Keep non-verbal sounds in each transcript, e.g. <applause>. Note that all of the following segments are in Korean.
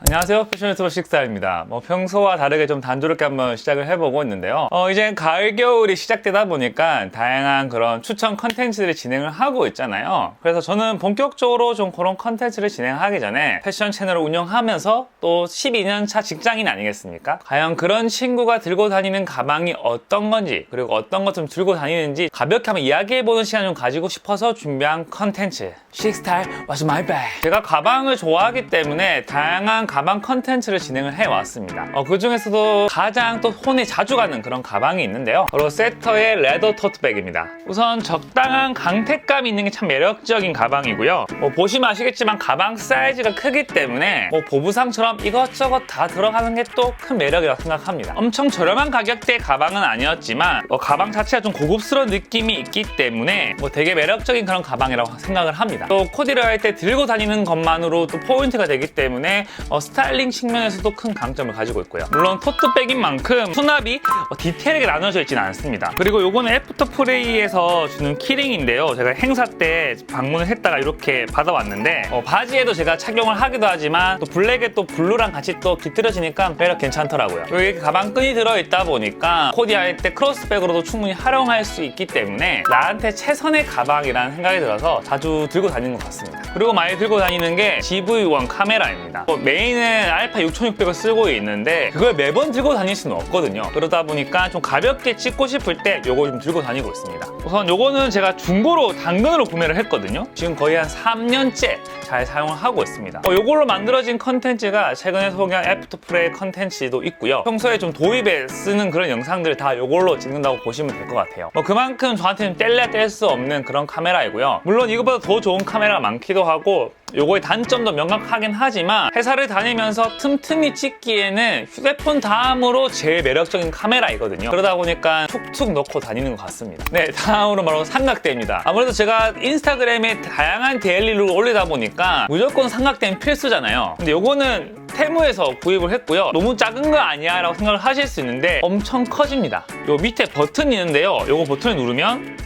안녕하세요. 패션 유튜버 식사입니다. 뭐 평소와 다르게 좀 단조롭게 한번 시작을 해보고 있는데요. 어, 이제 가을, 겨울이 시작되다 보니까 다양한 그런 추천 컨텐츠들을 진행을 하고 있잖아요. 그래서 저는 본격적으로 좀 그런 컨텐츠를 진행하기 전에 패션 채널을 운영하면서 또 12년 차 직장인 아니겠습니까? 과연 그런 친구가 들고 다니는 가방이 어떤 건지 그리고 어떤 것 좀 들고 다니는지 가볍게 한번 이야기해보는 시간 좀 가지고 싶어서 준비한 컨텐츠 식스타일 What's My Bag 제가 가방을 좋아하기 때문에 다양한 가방 컨텐츠를 진행을 해왔습니다. 어, 그 중에서도 가장 또 손에 자주 가는 그런 가방이 있는데요. 바로 세터의 레더 토트백입니다. 우선 적당한 강택감이 있는 게 참 매력적인 가방이고요. 뭐 보시면 아시겠지만 가방 사이즈가 크기 때문에 뭐 보부상처럼 이것저것 다 들어가는 게 또 큰 매력이라고 생각합니다. 엄청 저렴한 가격대의 가방은 아니었지만 뭐 가방 자체가 좀 고급스러운 느낌이 있기 때문에 뭐 되게 매력적인 그런 가방이라고 생각을 합니다. 또 코디를 할 때 들고 다니는 것만으로 또 포인트가 되기 때문에 어, 스타일링 측면에서도 큰 강점을 가지고 있고요. 물론 토트백인 만큼 수납이 어, 디테일하게 나눠져 있지는 않습니다. 그리고 요거는 애프터 프레이에서 주는 키링인데요. 제가 행사 때 방문을 했다가 이렇게 받아왔는데 어, 바지에도 제가 착용을 하기도 하지만 또 블랙에 또 블루랑 같이 또 깃들어지니까 매력 괜찮더라고요. 여기 가방끈이 들어있다 보니까 코디할 때 크로스백으로도 충분히 활용할 수 있기 때문에 나한테 최선의 가방이라는 생각이 들어서 자주 들고 다니는 것 같습니다 그리고 많이 들고 다니는 게 GV1 카메라입니다. 어, 메인은 알파 6600을 쓰고 있는데 그걸 매번 들고 다닐 수는 없거든요. 그러다 보니까 좀 가볍게 찍고 싶을 때 요거 좀 들고 다니고 있습니다. 우선 요거는 제가 중고로 당근으로 구매를 했거든요. 지금 거의 한 3년째 잘 사용을 하고 있습니다. 어, 요걸로 만들어진 컨텐츠가 최근에 소개한 애프터 프레이 컨텐츠도 있고요. 평소에 좀 도입에 쓰는 그런 영상들 다 요걸로 찍는다고 보시면 될 것 같아요. 뭐 그만큼 저한테는 뗄래야 뗄수 없는 그런 카메라이고요. 물론 이거보다 더 좋은 카메라가 많기도 하고 요거의 단점도 명확하긴 하지만 회사를 다니면서 틈틈이 찍기에는 휴대폰 다음으로 제일 매력적인 카메라이거든요. 그러다 보니까 툭툭 넣고 다니는 것 같습니다. 네 다음으로 바로 삼각대입니다. 아무래도 제가 인스타그램에 다양한 데일리를 올리다 보니까 무조건 삼각대는 필수잖아요. 근데 요거는 테무에서 구입을 했고요. 너무 작은 거 아니야 라고 생각을 하실 수 있는데 엄청 커집니다. 요 밑에 버튼이 있는데요. 요거 버튼을 누르면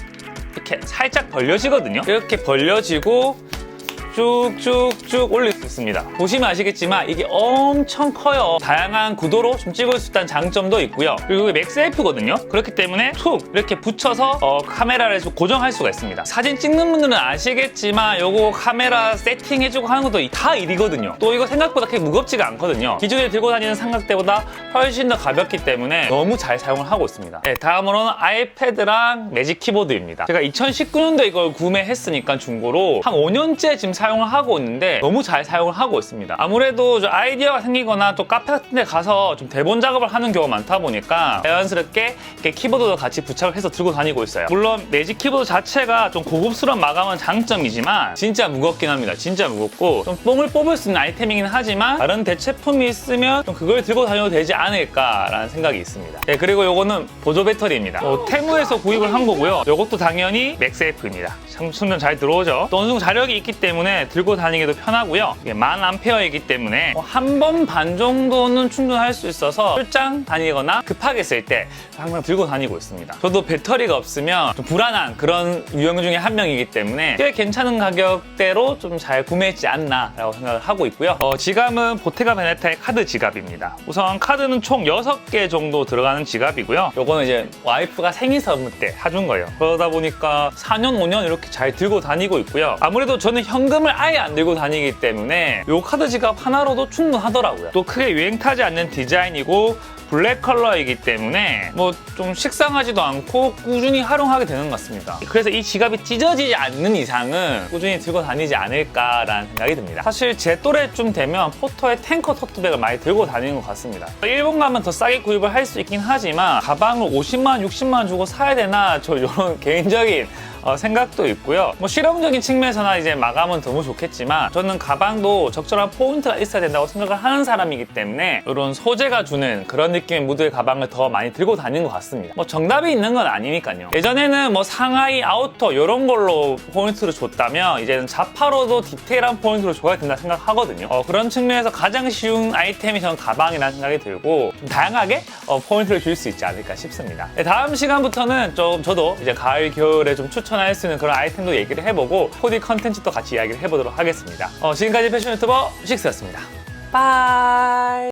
이렇게 살짝 벌려지거든요. 이렇게 벌려지고 쭉쭉쭉 올릴 수 있습니다. 보시면 아시겠지만 이게 엄청 커요. 다양한 구도로 좀 찍을 수 있다는 장점도 있고요. 그리고 이게 맥셀프거든요. 그렇기 때문에 툭 이렇게 붙여서 어, 카메라를 좀 고정할 수가 있습니다. 사진 찍는 분들은 아시겠지만 요거 카메라 세팅해주고 하는 것도 다 일이거든요. 또 이거 생각보다 그렇게 무겁지가 않거든요. 기존에 들고 다니는 삼각대보다 훨씬 더 가볍기 때문에 너무 잘 사용을 하고 있습니다. 네, 다음으로는 아이패드랑 매직 키보드입니다. 제가 2019년도에 이걸 구매했으니까 중고로 한 5년째 지금 사용 을 하고 있는데 너무 잘 사용을 하고 있습니다. 아무래도 좀 아이디어가 생기거나 또 카페 같은 데 가서 좀 대본 작업을 하는 경우가 많다 보니까 자연스럽게 키보드도 같이 부착을 해서 들고 다니고 있어요. 물론 매직 키보드 자체가 좀 고급스러운 마감은 장점이지만 진짜 무겁긴 합니다. 진짜 무겁고 좀 뽕을 뽑을 수 있는 아이템이긴 하지만 다른 대체품이 있으면 좀 그걸 들고 다녀도 되지 않을까라는 생각이 있습니다. 네, 그리고 요거는 보조 배터리입니다. 어, 테무에서 구입을 한 거고요. 요것도 당연히 맥세이프입니다. 참 충전 잘 들어오죠. 또 어느 정도 자력이 있기 때문에 들고 다니기도 편하고요. 이게 만 암페어이기 때문에 뭐한번 반 정도는 충전할 수 있어서 출장 다니거나 급하게 쓸 때 항상 들고 다니고 있습니다. 저도 배터리가 없으면 좀 불안한 그런 유형 중에 한 명이기 때문에 꽤 괜찮은 가격대로 좀 잘 구매했지 않나라고 생각을 하고 있고요. 어, 지갑은 보테가 베네타의 카드 지갑입니다. 우선 카드는 총 6개 정도 들어가는 지갑이고요. 요거는 이제 와이프가 생일 선물 때 사준 거예요. 그러다 보니까 4년, 5년 이렇게 잘 들고 다니고 있고요. 아무래도 저는 현금 을 아예 안 들고 다니기 때문에 요 카드 지갑 하나로도 충분하더라고요. 또 크게 유행 타지 않는 디자인이고 블랙 컬러이기 때문에 뭐 좀 식상하지도 않고 꾸준히 활용하게 되는 것 같습니다. 그래서 이 지갑이 찢어지지 않는 이상은 꾸준히 들고 다니지 않을까라는 생각이 듭니다. 사실 제 또래쯤 되면 포터의 탱커 토트백을 많이 들고 다니는 것 같습니다. 일본 가면 더 싸게 구입을 할 수 있긴 하지만 가방을 50만 원, 60만 원 주고 사야 되나 저 이런 <laughs> 개인적인 어, 생각도 있고요. 뭐 실용적인 측면에서나 이제 마감은 너무 좋겠지만 저는 가방도 적절한 포인트가 있어야 된다고 생각을 하는 사람이기 때문에 이런 소재가 주는 그런 느낌의 무드의 가방을 더 많이 들고 다니는 것 같습니다. 뭐 정답이 있는 건 아니니까요. 예전에는 뭐 상하이, 아우터 이런 걸로 포인트를 줬다면 이제는 자파로도 디테일한 포인트를 줘야 된다 생각하거든요. 어, 그런 측면에서 가장 쉬운 아이템이 저는 가방이라는 생각이 들고 좀 다양하게 어, 포인트를 줄 수 있지 않을까 싶습니다. 네, 다음 시간부터는 좀 저도 이제 가을, 겨울에 좀 추천할 수 있는 그런 아이템도 얘기를 해보고 코디 컨텐츠도 같이 이야기를 해보도록 하겠습니다. 어, 지금까지 패션 유튜버 식스였습니다. 빠이.